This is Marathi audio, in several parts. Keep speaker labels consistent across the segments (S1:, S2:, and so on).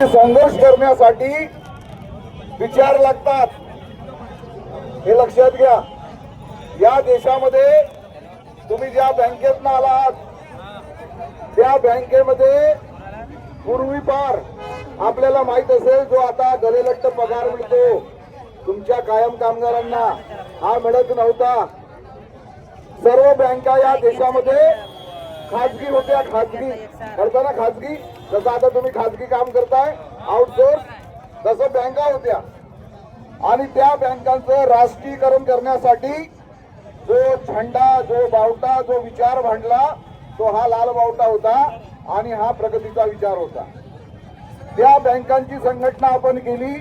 S1: संघर्ष करण्यासाठी विचार लागतात. हे लक्षात घ्या. या देशामध्ये तुम्ही ज्या बँकेत आलात त्या बँकेमध्ये पूर्वीपार आपल्याला माहीत असेल जो आता गलेलट्ट पगार मिळतो तुमच्या कायम कामगारांना. हा मिळत नव्हता. सर्व बँका या देशामध्ये खाजगी होत्या खाजगी. करताना खाजगी. जसं आता तुम्ही खाजगी काम करताय आउटसोर्स तसं बँका होत्या. आणि त्या बँकांचं राष्ट्रीयकरण करण्यासाठी जो झंडा जो बावटा जो विचार भांडला तो हा लाल बावटा होता आणि हा प्रगतीचा विचार होता. त्या बँकांची संघटना आपण केली.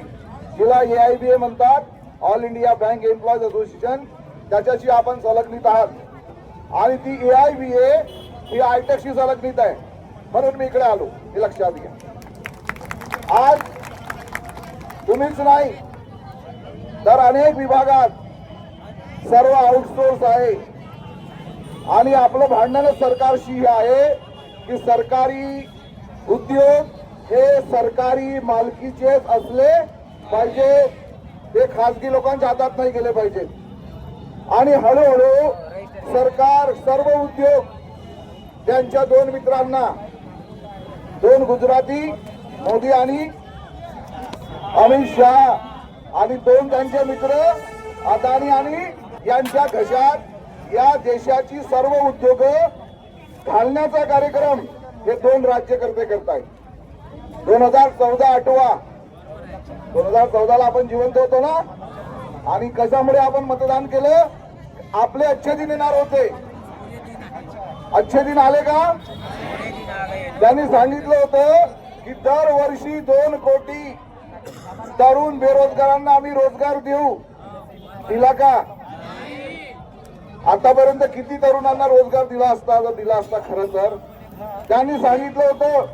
S1: जिला ए म्हणतात. All India bank employees association त्याच्याशी आपण संलग्नित आहात. आणि ती ए आय बी ए ही आयटेकशी संलग्नित आहे. म्हणून मी इकडे आलो. हे लक्षात घ्या. आज तुम्हीच नाही तर अनेक विभागात सर्व आउटसोर्स आहे. आणि आपलं भांडण सरकारशी हे आहे की सरकारी उद्योग हे सरकारी मालकीचेच असले पाहिजे. ते खासगी लोकांच्या हातात नाही गेले पाहिजेत. आणि हळूहळू सरकार सर्व उद्योग त्यांच्या दोन मित्रांना दोन गुजराती मोदी आणि अमित शहा आणि दोन त्यांचे मित्र अदानी आणि यांच्या घशात या देशाची सर्व उद्योग घालण्याचा कार्यक्रम हे दोन राज्यकर्ते करतायत दोन हजार चौदा आठवा. दोन हजार चौदाला आपण जिवंत होतो ना? आणि कशामुळे आपण मतदान केलं? आपले अच्छे दिन येणार होते. अच्छे दिन आले का? त्यांनी सांगितलं होतं की दरवर्षी दोन कोटी तरुण बेरोजगारांना आम्ही रोजगार देऊ. दिला का? आतापर्यंत किती तरुणांना रोजगार दिला असता दिला असता खरं तर? त्यांनी सांगितलं होतं